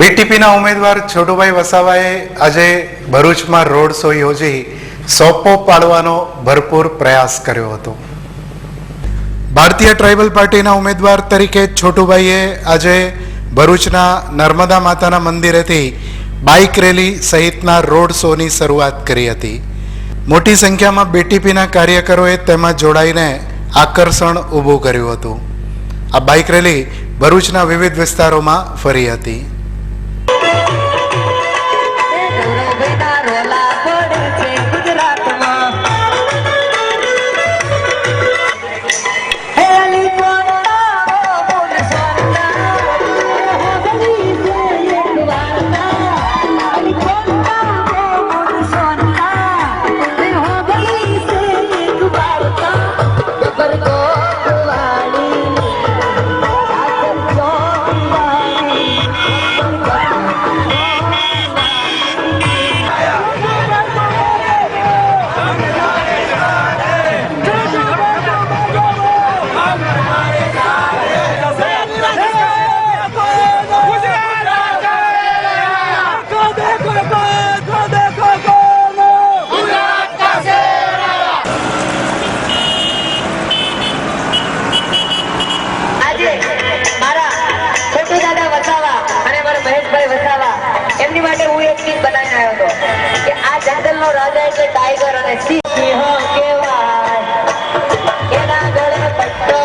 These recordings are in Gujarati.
બીટીપીના ઉમેદવાર છોટુભાઈ વસાવાએ આજે ભરૂચમાં રોડ શો યોજી સોપો પાડવાનો ભરપૂર પ્રયાસ કર્યો હતો. ભારતીય ટ્રાઇબલ પાર્ટીના ઉમેદવાર તરીકે છોટુભાઈએ આજે ભરૂચના નર્મદા માતાના મંદિરેથી બાઇક રેલી સહિતના રોડ શોની શરૂઆત કરી હતી. મોટી સંખ્યામાં બીટીપીના કાર્યકરોએ તેમાં જોડાઈને આકર્ષણ ઊભું કર્યું હતું. આ બાઇક રેલી ભરૂચના વિવિધ વિસ્તારોમાં ફરી હતી. હતો નો રાજા એટલે ટાઈગર અને સિંહ. સિંહ એના ગળે પટ્ટો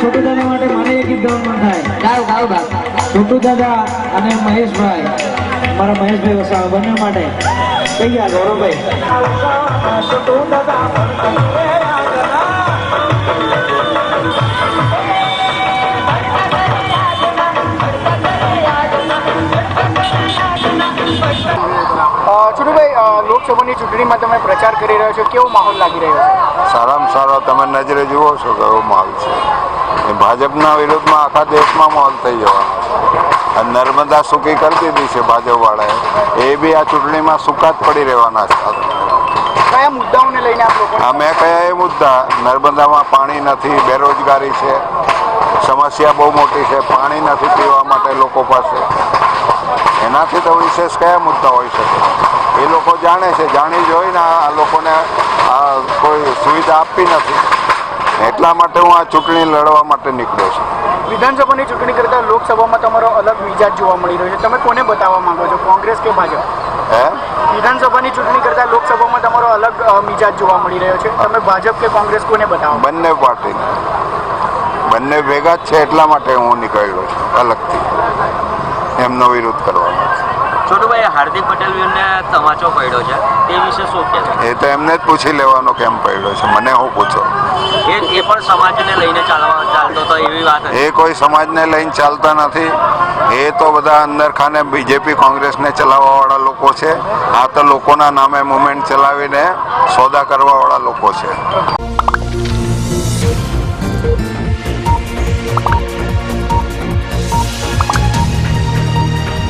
છોટુ દાદા માટે મારે એક ગીત ગાવાનું થાય. ગાવ ગાવ બાપ. છોટુ દાદા અને મહેશભાઈ. મારા મહેશભાઈ વસાવા બંને માટે કઈ ગયા ગૌરવભાઈ લોકસભાની તમે પ્રચાર કરી રહ્યો છો? કેવો માહોલ લાગી રહ્યો છે? સારામાં સારો તમે નજરે જુઓ છો કેવો માહોલ છે. ભાજપના વિરોધમાં આખા દેશમાં માહોલ થઈ જવાનો નર્મદા સૂકી કરી દીધી છે ભાજપવાળાએ. એ બી આ ચૂંટણીમાં સૂકા જ પડી રહેવાના છે. કયા મુદ્દાઓને લઈને અમે કયા એ મુદ્દા? નર્મદામાં પાણી નથી બેરોજગારી છે. સમસ્યા બહુ મોટી છે પાણી નથી પીવા માટે લોકો પાસે. એનાથી તો વિશેષ કયા મુદ્દા હોઈ શકે? એ લોકો જાણે છે જાણી જોઈને આ લોકોને આ કોઈ સુવિધા આપવી નથી. એટલા માટે હું આ ચૂંટણી લડવા માટે નીકળ્યો છું. વિધાનસભાની ચૂંટણી કરતા લોકસભામાં તમારો અલગ મિજાજ જોવા મળી રહ્યો છે. તમે કોને બતાવવા માંગો છો? કોંગ્રેસ કે ભાજપ? હે? વિધાનસભાની ચૂંટણી કરતા લોકસભામાં તમારો અલગ મિજાજ જોવા મળી રહ્યો છે. તમે ભાજપ કે કોંગ્રેસ કોને બતાવો? બંને પાર્ટી બંને ભેગા જ છે એટલા માટે હું નીકળ્યો છું અલગથી. એમનો વિરોધ કરવાનો છોટુભાઈ હાર્દિક પટેલને તમાચો પડ્યો છે. તે વિશે શું એ તો એમને જ પૂછી લેવાનો કેમ પડ્યો છે? મને હું પૂછો? એ એ પણ સમાજને લઈને ચાલવા ચાલતો હતો એવી વાત એ કોઈ સમાજને લઈને ચાલતા નથી. એ તો બધા અંદર ખાને બીજેપી કોંગ્રેસને ચલાવવાવાળા લોકો છે. આ તો લોકોના નામે મુવમેન્ટ ચલાવીને સોદા કરવાવાળા લોકો છે.